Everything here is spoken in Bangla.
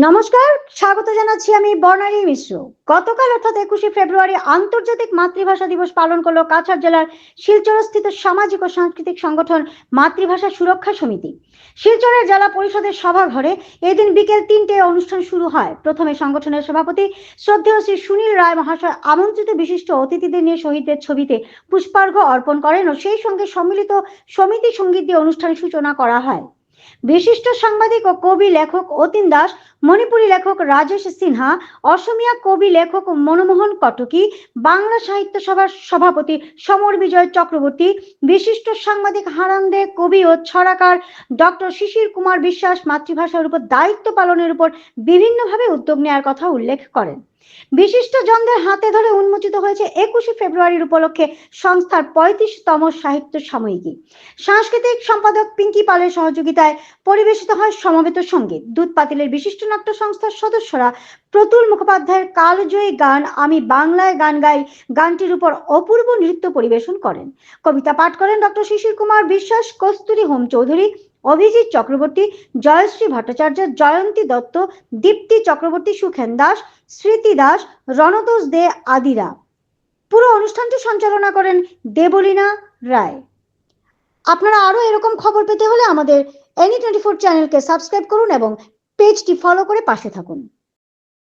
নমস্কার, স্বাগত জানাচ্ছি আমি বর্ণালী মিশ্র। গতকাল অর্থাৎ একুশে ফেব্রুয়ারি আন্তর্জাতিক মাতৃভাষা দিবস পালন করল কাছাড় জেলার শিলচরস্থিত সামাজিক ও সাংস্কৃতিক সংগঠন মাতৃভাষা সুরক্ষা সমিতি। শিলচরের জেলা পরিষদের সভাঘরে এদিন বিকেল তিনটে অনুষ্ঠান শুরু হয়। প্রথমে সংগঠনের সভাপতি শ্রদ্ধেয় শ্রী সুনীল রায় মহাশয় আমন্ত্রিত বিশিষ্ট অতিথিদের নিয়ে শহীদদের ছবিতে পুষ্পার্ঘ অর্পণ করেন ও সেই সঙ্গে সম্মিলিত সমিতি সংগীত দিয়ে অনুষ্ঠানের সূচনা করা হয়। বিশিষ্ট সাংবাদিক ও কবি লেখক অতীন দাস মণিপুরী লেখক রাজেশ সিনহা, অসমিয়া কবি লেখক মনমোহন কটকি, বাংলা সাহিত্য সভার সভাপতি সমর বিজয় চক্রবর্তী, বিশিষ্ট সাংবাদিক হারান্দে কবি ও ছড়াকার ডক্টর শিশির কুমার বিশ্বাস মাতৃভাষার উপর দায়িত্ব পালনের উপর বিভিন্নভাবে উদ্যোগ নেওয়ার কথা উল্লেখ করেন। বিশিষ্ট জনদের হাতে ধরে উন্মোচিত হয়েছে একুশে ফেব্রুয়ারির উপলক্ষে সংস্থার পঁয়ত্রিশতম সাহিত্য সাময়িকী। সাংস্কৃতিক সম্পাদক পিঙ্কি পালের সহযোগিতায় পরিবেশিত হয় সমবেত সংগীত। দুধ পাতিলের বিশিষ্ট নাট্য সংস্থার সদস্যরা প্রতুল মুখোপাধ্যায়ের কালজয়ী গান, আমি বাংলায় গান গাই, গানটির উপর অপূর্ব নৃত্য পরিবেশন করেন। কবিতা পাঠ করেন ডক্টর শিশির কুমার বিশ্বাস, কস্তুরী হোম চৌধুরী অভিজিৎ চক্রবর্তী, জয়শ্রী ভট্টাচার্য, জয়ন্তী দত্ত, দীপ্তি চক্রবর্তী, সুখেন দাস, স্মৃতি দাস, রণতোষ দে আদিরা পুরো অনুষ্ঠানটি সঞ্চালনা করেন দেবলীনা রায়। আপনারা আরও এরকম খবর পেতে হলে আমাদের এনি টোয়েন্টি ফোর চ্যানেলকে সাবস্ক্রাইব করুন এবং পেজটি ফলো করে পাশে থাকুন।